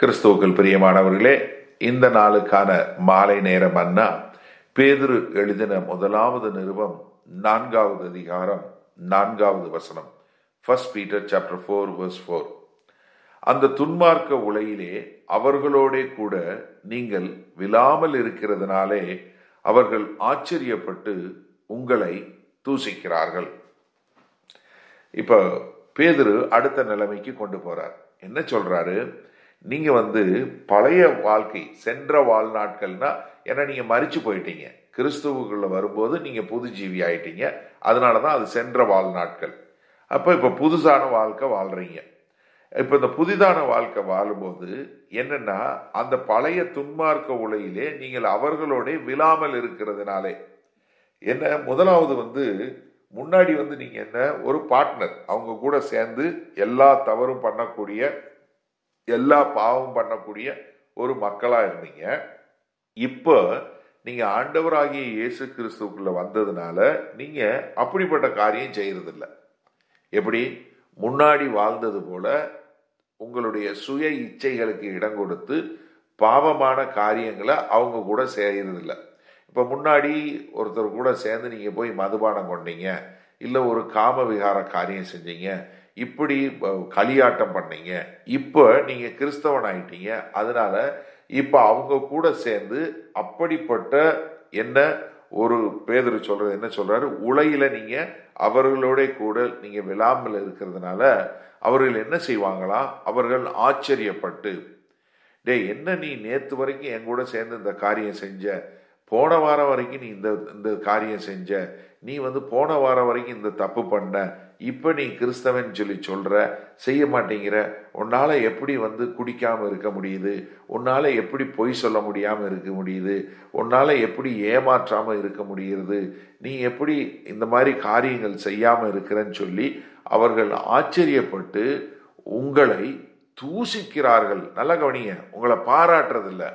கிறிஸ்துவுக்கள் பிரியமானவர்களே இந்த நாளுக்கான மாலை நேரம் அண்ணா பேதுரு எழுதின முதலாவது நிருபம் நான்காவது அதிகாரம் நான்காவது வசனம் first Peter chapter four verse four அந்த துன்மார்க்க உலையிலே அவர்களோடே கூட நீங்கள் விழாமல் இருக்கிறதுனாலே அவர்கள் ஆச்சரியப்பட்டு உங்களை தூசிக்கிறார்கள். இப்ப பேதுரு அடுத்த நிலைமைக்கு கொண்டு போறார். என்ன சொல்றாரு? நீங்கள் வந்து பழைய வாழ்க்கை சென்ற வாழ்நாட்கள்னா ஏன்னா நீங்கள் மறிச்சு போயிட்டீங்க. கிறிஸ்துவுக்குள்ள வரும்போது நீங்கள் புது ஜீவி ஆயிட்டீங்க. அதனாலதான் அது சென்ற வாழ்நாட்கள். அப்போ இப்போ புதுசான வாழ்க்கை வாழ்கிறீங்க இப்போ இந்த புதிதான வாழ்க்கை வாழும்போது என்னென்னா அந்த பழைய துன்மார்க்க உலையிலே நீங்கள் அவர்களோட விழாமல் இருக்கிறதுனாலே. என்ன முதலாவது வந்து முன்னாடி வந்து நீங்கள் என்ன ஒரு பார்ட்னர் அவங்க கூட சேர்ந்து எல்லா தவறும் பண்ணக்கூடிய எல்லா பாவம் பண்ணக்கூடிய ஒரு மக்களா இருந்தீங்க. இப்போ நீங்க ஆண்டவராகிய இயேசு கிறிஸ்துக்குள்ள வந்ததுனால நீங்க அப்படிப்பட்ட காரியம் செய்யறதில்ல. எப்படி? முன்னாடி வாழ்ந்தது போல உங்களுடைய சுய இச்சைகளுக்கு இடம் கொடுத்து பாவமான காரியங்களை அவங்க கூட செய்யறதில்ல. இப்ப முன்னாடி ஒருத்தர் கூட சேர்ந்து நீங்க போய் மதுபானம் கொண்டீங்க. இல்ல ஒரு காம விகார காரியம் செஞ்சீங்க. இப்படி களியாட்டம் பண்ணீங்க. இப்போ நீங்கள் கிறிஸ்தவன் ஆயிட்டீங்க அதனால இப்போ அவங்க கூட சேர்ந்து அப்படிப்பட்ட என்ன ஒரு பேதர் சொல்றது என்ன சொல்றாரு? உலையில நீங்க அவர்களோட கூட நீங்க விழாமல் இருக்கிறதுனால அவர்கள் என்ன செய்வாங்களாம் அவர்கள் ஆச்சரியப்பட்டு டேய் என்ன நீ நேத்து வரைக்கும் என் கூட சேர்ந்து இந்த காரியம் செஞ்ச போன வாரம் வரைக்கும் நீ இந்த இந்த காரியம் செஞ்ச நீ வந்து போன வாரம் வரைக்கும் இந்த தப்பு பண்ண இப்ப நீ கிறிஸ்தவன் சொல்லி சொல்ற செய்ய மாட்டேங்கிற உன்னால எப்படி வந்து குடிக்காம இருக்க முடியுது உன்னால எப்படி பொய் சொல்ல முடியாம இருக்க முடியுது உன்னால எப்படி ஏமாற்றாம இருக்க முடியுது நீ எப்படி இந்த மாதிரி காரியங்கள் செய்யாம இருக்கிறன்னு சொல்லி அவர்கள் ஆச்சரியப்பட்டு உங்களை தூசிக்கிறார்கள். நல்ல கவனிங்க உங்களை பாராட்டுறதில்லை.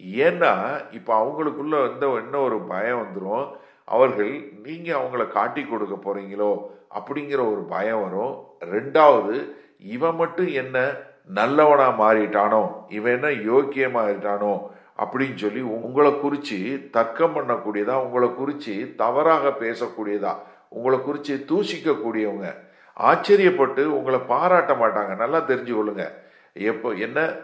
ஏன்னா இப்போ அவங்களுக்குள்ள வந்து என்ன ஒரு பயம் வந்துடும் அவர்கள் நீங்க அவங்கள காட்டி கொடுக்க போறீங்களோ? அப்படிங்கிற ஒரு பயம் வரும். ரெண்டாவது இவன் மட்டும் என்ன நல்லவனா மாறிட்டானோ? இவன் என்ன யோக்கியமாயிட்டானோ அப்படின்னு சொல்லி உங்களை குறிச்சு தர்க்கம் பண்ணக்கூடியதா உங்களை குறிச்சு தவறாக பேசக்கூடியதா உங்களை குறிச்சு தூசிக்க கூடியவங்க ஆச்சரியப்பட்டு உங்களை பாராட்ட மாட்டாங்க. நல்லா தெரிஞ்சு கொள்ளுங்க எப்போ என்ன?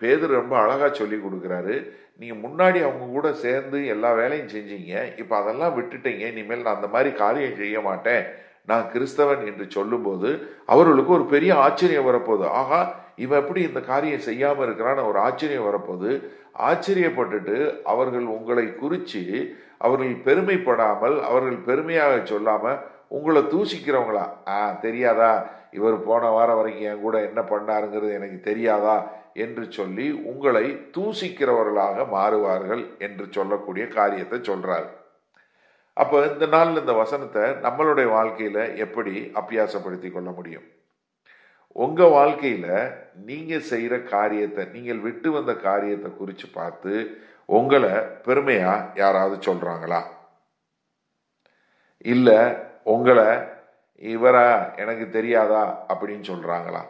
பேதர் ரொம்ப அழகாக சொல்லி கொடுக்குறாரு. நீங்கள் முன்னாடி அவங்க கூட சேர்ந்து எல்லா வேலையும் செஞ்சீங்க. இப்போ அதெல்லாம் விட்டுட்டீங்க. இனிமேல் நான் அந்த மாதிரி காரியம் செய்ய மாட்டேன். நான் கிறிஸ்தவன் என்று சொல்லும்போது அவர்களுக்கு ஒரு பெரிய ஆச்சரியம் வரப்போகுது. ஆகா இவன் எப்படி இந்த காரியம் செய்யாமல் இருக்கிறான்னு ஒரு ஆச்சரியம் வரப்போகுது. ஆச்சரியப்பட்டுட்டு அவர்கள் உங்களை குறித்து அவர்கள் பெருமைப்படாமல் அவர்கள் பெருமையாக சொல்லாமல் உங்களை தூசிக்கிறவங்களா ஆ தெரியாதா? இவர் போன வாரம் வரைக்கும் என் கூட என்ன பண்ணாருங்கிறது எனக்கு தெரியாதா என்று சொல்லி உங்களை தூசிக்கிறவர்களாக மாறுவார்கள் என்று சொல்லக்கூடிய காரியத்தை சொல்றாரு. அப்ப இந்த நாள் இந்த வசனத்தை நம்மளுடைய வாழ்க்கையில எப்படி அப்பியாசப்படுத்தி கொள்ள முடியும்? உங்க வாழ்க்கையில நீங்க செய்யற காரியத்தை நீங்கள் விட்டு வந்த காரியத்தை குறித்து பார்த்து உங்களை பெருமையா யாராவது சொல்றாங்களா? இல்ல உங்களை இவரா எனக்கு தெரியாதா அப்படின்னு சொல்கிறாங்களா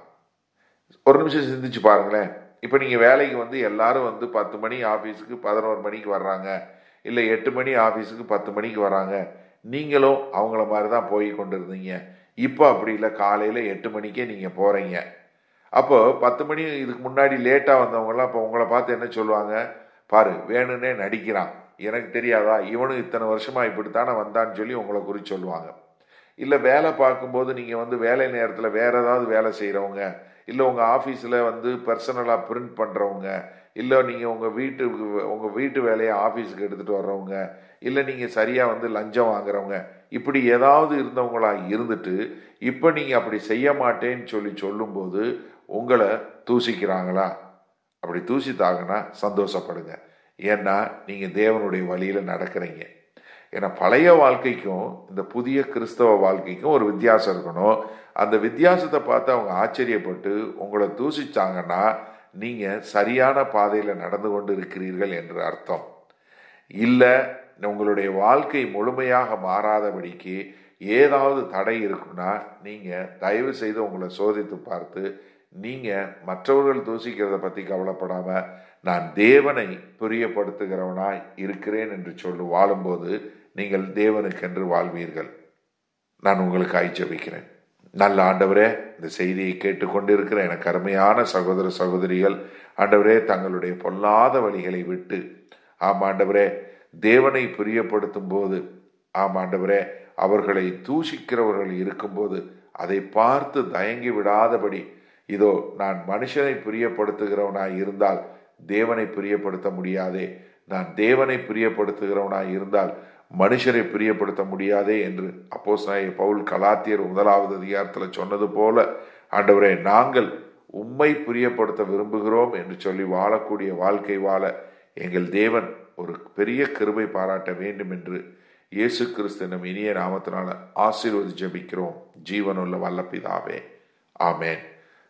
ஒரு நிமிஷம் சிந்திச்சு பாருங்களேன். இப்போ நீங்கள் வேலைக்கு வந்து எல்லாரும் வந்து பத்து மணி ஆஃபீஸுக்கு பதினோரு மணிக்கு வர்றாங்க. இல்லை எட்டு மணி ஆஃபீஸுக்கு பத்து மணிக்கு வராங்க. நீங்களும் அவங்கள மாதிரி தான் போய் கொண்டு இருந்தீங்க இப்போ அப்படி இல்லை. காலையில் எட்டு மணிக்கே நீங்கள் போகிறீங்க அப்போது பத்து மணி இதுக்கு முன்னாடி லேட்டாக வந்தவங்களாம் இப்போ உங்களை பார்த்து என்ன சொல்லுவாங்க? பாரு வேணும்னே நடிக்கிறான். எனக்கு தெரியாதா? இவனும் இத்தனை வருஷமாக இப்படித்தானே வந்தான்னு சொல்லி உங்களை குறித்து சொல்லுவாங்க. இல்லை வேலை பார்க்கும்போது நீங்கள் வந்து வேலை நேரத்தில் வேறு ஏதாவது வேலை செய்கிறவங்க இல்லை உங்கள் ஆஃபீஸில் வந்து பர்சனலாக பிரிண்ட் பண்ணுறவங்க இல்லை நீங்கள் உங்கள் வீட்டு உங்கள் வீட்டு வேலையை ஆஃபீஸுக்கு எடுத்துகிட்டு வர்றவங்க இல்லை நீங்கள் சரியாக வந்து லஞ்சம் வாங்குறவங்க இப்படி ஏதாவது இருந்தவங்களா இருந்துட்டு இப்போ நீங்கள் அப்படி செய்ய மாட்டேன்னு சொல்லி சொல்லும்போது உங்களை தூசிக்கிறாங்களா? அப்படி தூசித்தாங்கன்னா சந்தோஷப்படுங்க. ஏன்னா நீங்கள் தேவனுடைய வழியில் நடக்கிறீங்க. ஏன்னா பழைய வாழ்க்கைக்கும் இந்த புதிய கிறிஸ்தவ வாழ்க்கைக்கும் ஒரு வித்தியாசம் இருக்கணும். அந்த வித்தியாசத்தை பார்த்து அவங்க ஆச்சரியப்பட்டு உங்களை தூசிச்சாங்கன்னா நீங்க சரியான பாதையில நடந்து கொண்டு இருக்கிறீர்கள் என்று அர்த்தம். இல்லை உங்களுடைய வாழ்க்கை முழுமையாக மாறாதபடிக்கு ஏதாவது தடை இருக்குன்னா நீங்க தயவு செய்து உங்களை சோதித்து பார்த்து நீங்க மற்றவர்கள் தூசிக்கிறத பத்தி கவலைப்படாம நான் தேவனை பிரியப்படுத்துகிறவனாய் இருக்கிறேன் என்று சொல்லி வாழும்போது நீங்கள் தேவனுக்கென்று வாழ்வீர்கள். நான் உங்களுக்கு ஆய்ச்சபிக்கிறேன் நல்ல ஆண்டவரே இந்த செய்தியை கேட்டுக்கொண்டிருக்கிற எனக்கு அருமையான சகோதர சகோதரிகள் ஆண்டவரே தங்களுடைய பொல்லாத வழிகளை விட்டு ஆம் ஆண்டவரே தேவனை பிரியப்படுத்தும் போது ஆம் ஆண்டவரே அவர்களை தூஷிக்கிறவர்கள் இருக்கும்போது அதை பார்த்து தயங்கி விடாதபடி இதோ நான் மனுஷனை பிரியப்படுத்துகிறவனாய் இருந்தால் தேவனை பிரியப்படுத்த முடியாதே. நான் தேவனை பிரியப்படுத்துகிறவனாய் இருந்தால் மனுஷரை பிரியப்படுத்த முடியாதே என்று அப்போஸ் பவுல் கலாத்தியர் முதலாவது அதிகாரத்தில் சொன்னது போல ஆண்டவரே நாங்கள் உம்மை பிரியப்படுத்த விரும்புகிறோம் என்று சொல்லி வாழக்கூடிய வாழ்க்கை வாழ எங்கள் தேவன் ஒரு பெரிய கிருபை பாராட்ட வேண்டும் என்று இயேசு கிறிஸ்தனும் இனிய நாமத்தினால ஆசீர்வதி ஜபிக்கிறோம். ஜீவனுள்ள வல்லப்பிதாவே. ஆமேன்.